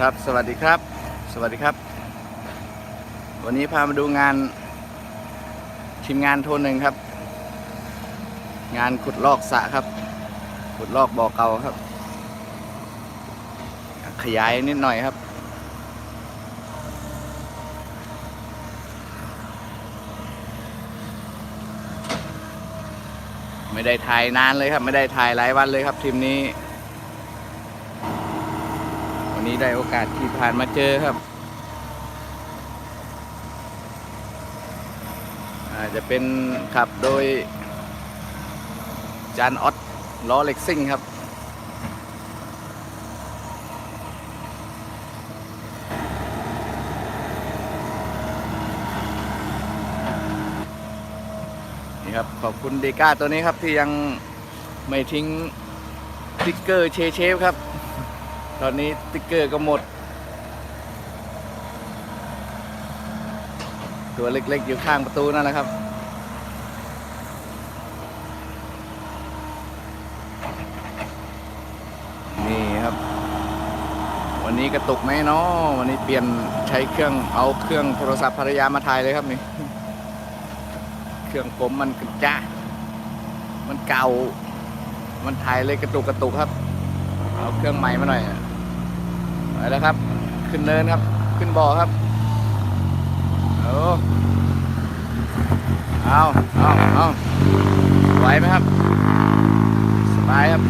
ครับสวัสดีครับ สวัสดีครับ วันนี้พามาดูงานทีมงานโทนหนึ่งครับ งานขุดลอกสระครับ ขุดลอกบ่อเก่าครับ ขยายนิดหน่อยครับ ไม่ได้ถ่ายนานเลยครับ ไม่ได้ถ่ายหลายวันเลยครับทีมนี้ นี้ได้โอกาสที่ผ่านมาเจอครับ อาจจะเป็นขับโดย จานออสล้อเล็กซิ่งครับ นี่ครับ ขอบคุณเดก้าตัวนี้ครับที่ยังไม่ทิ้งสติ๊กเกอร์เชเชฟครับ ตอนนี้ติ๊กเกอร์ก็หมด ตัวเล็กๆอยู่ข้างประตูนั่นแหละครับ นี่ครับ วันนี้กระตุกไหมเนาะวันนี้เปลี่ยนใช้เครื่องเอาเครื่องโทรศัพท์ภรรยามาถ่ายเลยครับนี่ เครื่องผมมันกระจ้ามันเก่า มันถ่ายเลยกระตุกกระตุกครับ เอาเครื่องใหม่มาหน่อย แล้วครับ ขึ้นเนินครับ ขึ้นบ่อครับโอ้เอาเอาเอาไหวไหมครับ สบายครับ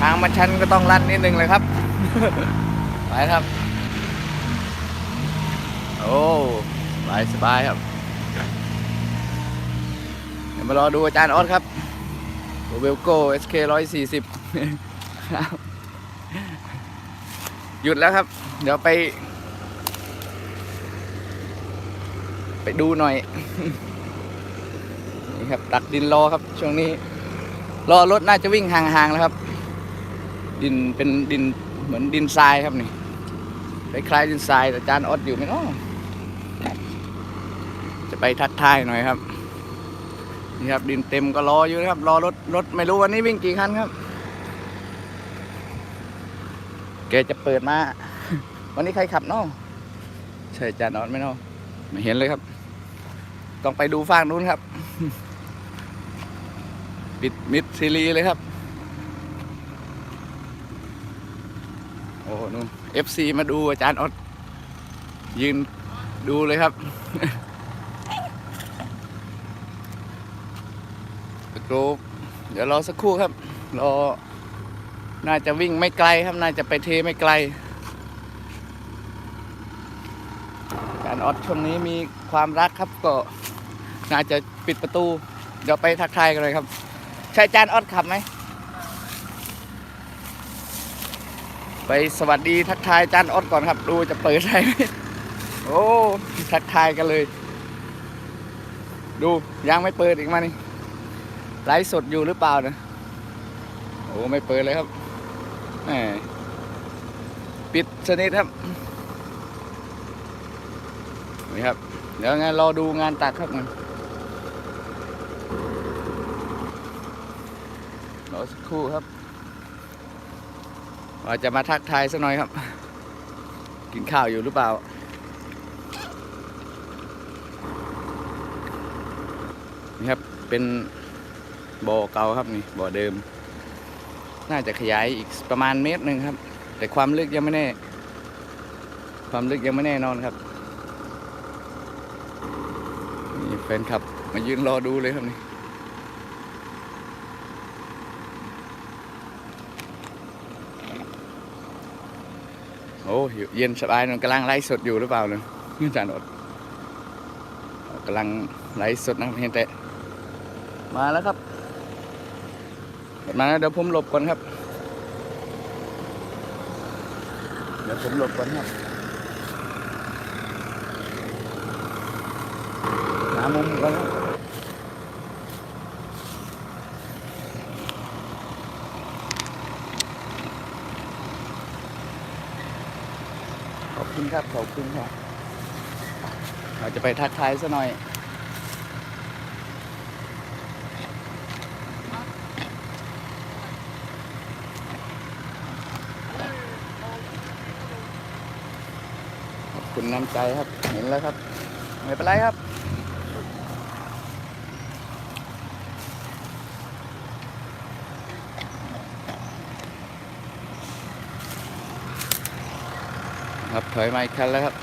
ทางมันชันก็ต้องลัดนิดนึงเลยครับ ไปครับ โอ้สบายสบายครับ เดี๋ยวมารอดูอาจารย์ออสครับเวลโก้ SK 140 หยุดแล้วครับ เดี๋ยวไป ไปดูหน่อย นี่ครับตักดินรอครับ ช่วงนี้ รอรถน่าจะวิ่งห่างๆแล้วครับ ดินเป็นดินเหมือนดินทรายครับนี่คล้ายๆดินทรายแต่อาจารย์ออสอยู่ไหมเนาะจะไปทักทายหน่อยครับนี่ครับดินเต็มก็รออยู่นะครับ รอรถรถไม่รู้วันนี้วิ่งกี่คันครับ แกจะเปิดมา วันนี้ใครขับเนาะใช่จานออดไหมเนาะไม่เห็นเลยครับ ต้องไปดูฝั่งนู้นครับ ปิดมิดซีรีเลยครับ โอ้นู่น FC มาดูอาจารย์ออดยืนดูเลยครับกรูปเดี๋ยวรอสักครู่ครับ รอ น่าจะวิ่งไม่ไกลครับ น่าจะไปเทไม่ไกล การออดช่วงนี้มีความรักครับก็น่าจะปิดประตู เดี๋ยวไปทักทายกันเลยครับ ใช่จานออดขับไหม ไปสวัสดีทักทายจานออดก่อนครับ ดูจะเปิดได้ไหมโอ้ทักทายกันเลย ดูยังไม่เปิดอีกมานี่ไลฟ์สดอยู่หรือเปล่านะโอ้ไม่เปิดเลยครับ ปิดสนิทครับนี่ครับ เดี๋ยวงั้นรอดูงานตัดครับมันรอสักครู่ครับว่าจะมาทักทายสักหน่อยครับ กินข้าวอยู่หรือเปล่า นี่ครับเป็นบ่อเก่าครับนี่บ่อเดิม น่าจะขยายอีกประมาณเมตรหนึ่งครับ แต่ความลึกยังไม่แน่ ความลึกยังไม่แน่นอนครับนี่แฟนคลับมายืนรอดูเลยครับนี่โอ้เย็นสบายมันกำลังไลฟ์สดอยู่หรือเปล่าเนี่ยอาจารย์อดกำลังไลฟ์สดนะครับเห็นแต่มาแล้วครับ มาเดี๋ยวผมหลบก่อนครับ เดี๋ยวผมหลบก่อนครับหามุมก่อนครับขอบคุณครับ ขอบคุณครับ เราจะไปทักทายซะหน่อย คุณน้ำใจครับ เห็นแล้วครับ ไม่เป็นไรครับ ครับถอยมาอีกคันแล้วครับ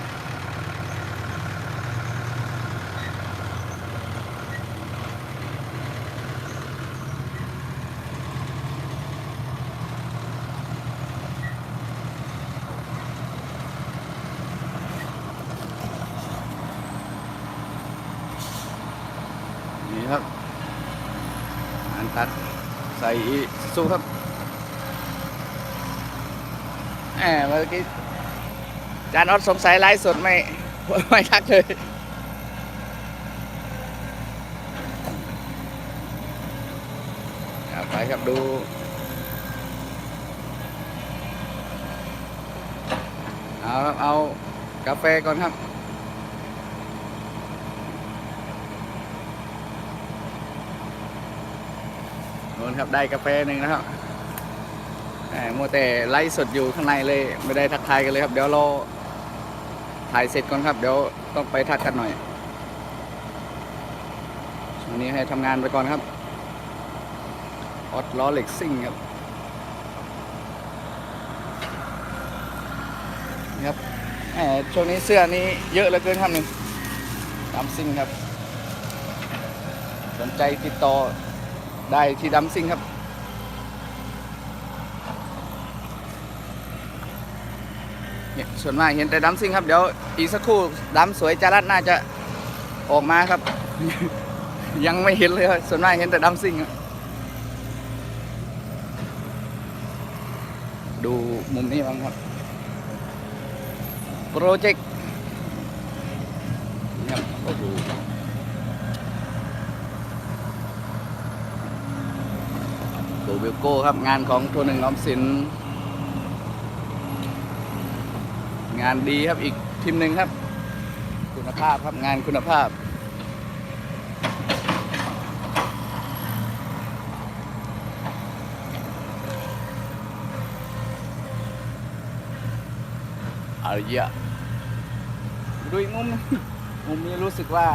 นี่ครับอันตัดใส่อีซูครับแหมเมื่อกี้จานออดสงสัยไลฟ์สดไม่ไม่ทักเลยไปครับดูเอาเอากาแฟก่อนครับ นู่นครับได้กาแฟหนึ่งนะครับแหมมัวแต่ไลฟ์สดอยู่ข้างในเลยไม่ได้ทักทายกันเลยครับ เดี๋ยวราถ่ายเสร็จก่อนครับ เดี๋ยวต้องไปทักกันหน่อยช่วงนี้ให้ทำงานไปก่อนครับออดล้อเหล็กซิ่งครับนี่ครับแหมช่วงนี้เสื้อนี้เยอะเหลือเกินครับหนึ่งตามซิ่งครับ สนใจติดต่อ ได้ที่ดัมซิงครับ เนี่ยส่วนมากเห็นแต่ดัมซิงครับ เดี๋ยวอีกสักครู่ดัมสวยจารัดน่าจะออกมาครับ ยังไม่เห็นเลยครับส่วนมากเห็นแต่ดัมซิงครับดูมุมนี้บ้างครับ โปรเจกต์ครับโอ้โห ดูวิลโก้ครับงานของตัวหนึ่งออมสิน งานดีครับอีกทีมหนึ่งครับ คุณภาพครับงานคุณภาพ อาเยอะดูอีกมุมมุมนี้รู้สึกว่า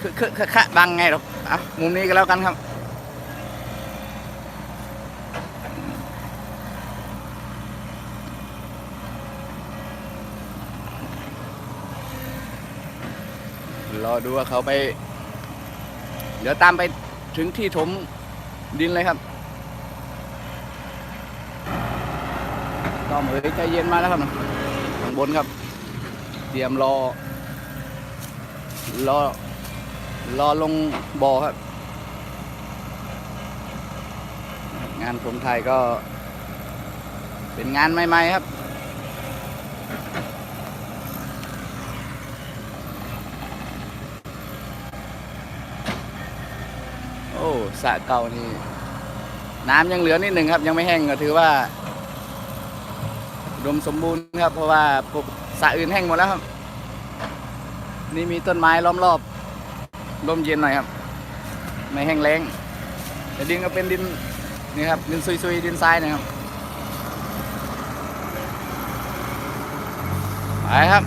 คือคือคือคือบังไงหรอกอะมุมนี้ก็แล้วกันครับ อดูว่าเขาไป เดี๋ยวตามไปถึงที่ถมดินเลยครับก็เหมือนใจเย็นมาแล้วครับข้างบนครับ เตรียมรอ รอ รอลงบ่อครับ งานผมไทยก็ เป็นงานใหม่ๆครับ โอ้สระเก่านี่ น้ำยังเหลือนิดหนึ่งครับ ยังไม่แห้งก็ถือว่าอุดมสมบูรณ์ครับ เพราะว่าพวกสระอื่นแห้งหมดแล้วครับ นี่มีต้นไม้ล้อมรอบลมเย็นหน่อยครับ ไม่แห้งแล้ง แต่ดินก็เป็นดินนี่ครับดินซุยๆดินทรายนะครับไปครับ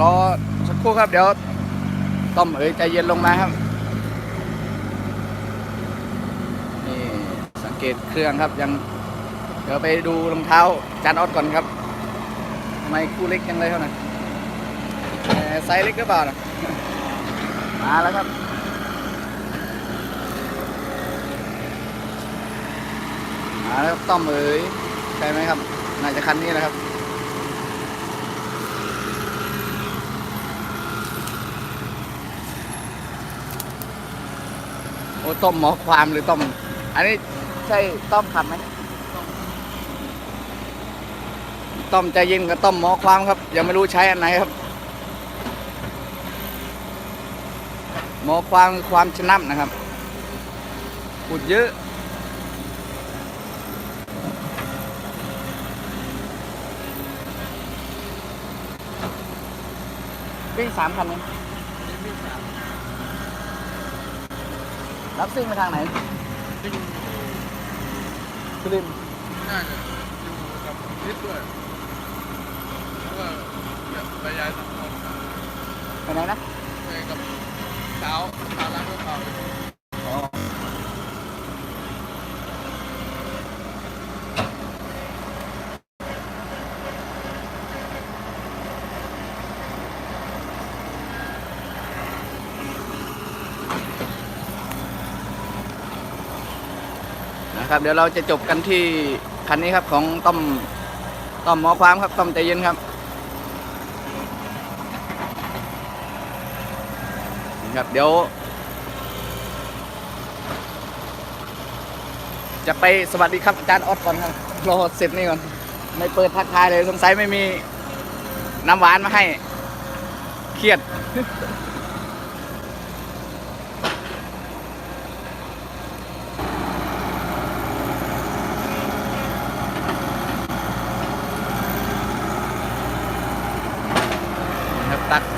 รอสัก ครับ เดี๋ยวต้อมเอ๋ยใจเย็นลงมาครับนี่สังเกตเครื่องครับยัง เดี๋ยวไปดูรองเท้าจานออดก่อนครับทำไมคู่เล็กยังเลยเท่านั้นไซส์เล็กหรือเปล่านะมาแล้วครับมาแล้วต้อมเอ๋ยใช่ไหมครับ น่าจะคันนี้นะครับ ต้มหมอความหรือต้ม อันนี้ใช่ต้มคำไหมต้มใจเย็นกับต้มหมอความครับ ยังไม่รู้ใช้อันไหนครับ หมอความความชนะนะครับขุดเยอะวิ่งสามพันนี้ รับซิ่งไปทางไหนวิ่งสุรินทร์น่าจะอยู่กับนิดด้วยเพราะว่าเนี่ยไปย้ายสองคนไปไหนนะไปกับสาวสาวร้านรถเก่าเลย อ๋อนะ ครับเดี๋ยวเราจะจบกันที่คันนี้ครับของต้อมต้อมหมอความครับต้อมใจเย็นครับนะครับเดี๋ยว จะไปสวัสดีครับอาจารย์ออดก่อนครับรอเสร็จนี่ก่อน ไม่เปิดทักทายเลยสงสัยไม่มีน้ำหวานมาให้ เครียด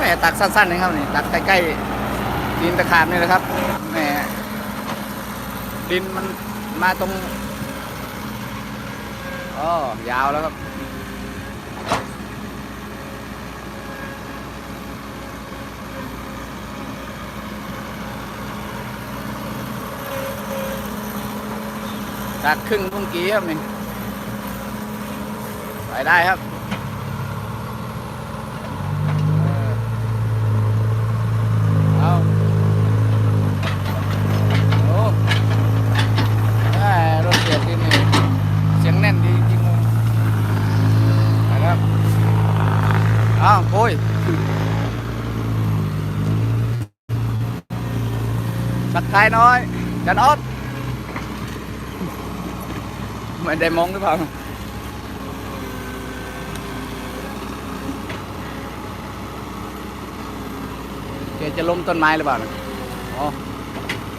ครับ ตักสั้นๆนะครับนี่ตักใกล้ๆดินตะขามนี่แหละครับแหมดินมันมาตรงอ๋อยาวแล้วครับตักครึ่งลุงกี้ครับนี่ไปได้ครับ เอาโอ้ได้รถเสียที่นี่เสียงแน่นดีจริงๆเลยไปครับอ้าวโอ้ยสัก ทายน้อยจันออดไม่ได้มองหรือเปล่าแกจะล้มต้นไม้หรือเปล่าอ๋อ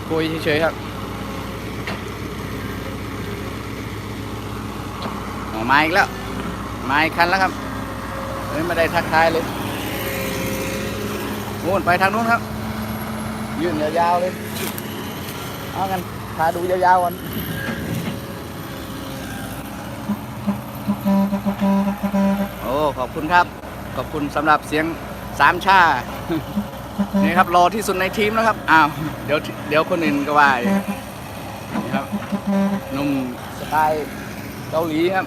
คุยเฉยๆครับอ๋อมาอีกแล้ว มาอีกคันแล้วครับเฮ้ยไม่ได้ทักทายเลยนู่นไปทางนู้นครับ ยืนยาวๆเลย เอากันพาดูยาวๆกันโอ้ขอบคุณครับ ขอบคุณสำหรับเสียงสามชานี่ครับรอที่สุดในทีมแล้วครับอ้าวเดี๋ยวเดี๋ยวคนอื่นก็ว่าอีกนี่ครับนุ่มสไตล์เกาหลีครับ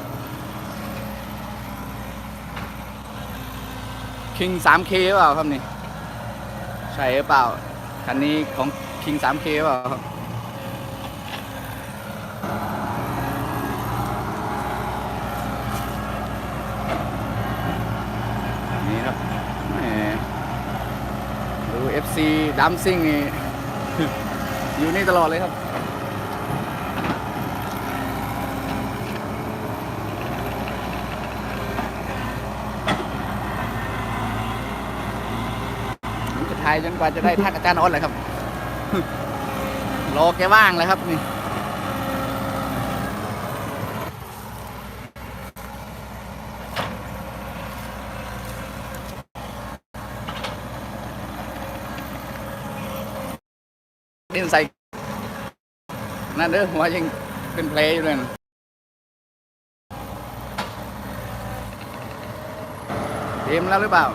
คิง 3K หรือเปล่าครับนี่ ใช่หรือเปล่า คันนี้ของคิง 3K หรือเปล่าครับนี่ครับแหม ซีดัมซิ่งนี่อยู่นี่ตลอดเลยครับ จะถ่ายจนกว่าจะได้ทักอาจารย์ออสเลยครับ รอแกว่างเลยครับนี่ ล่นใส่นั่นเด้อหัวยังเป็นเพลย์อยู่เลยนะเตรียมแล้วหรือเปล่า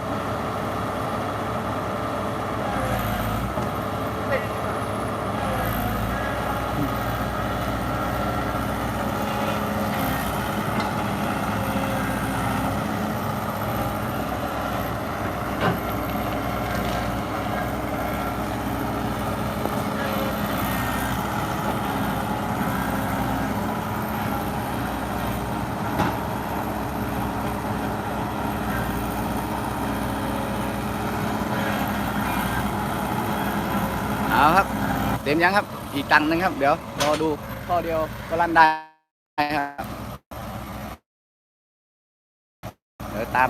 ครับ เต็มยังครับ อีกตังนึงครับ เดี๋ยวรอดูข้อเดียวก็ลั่นได้ครับ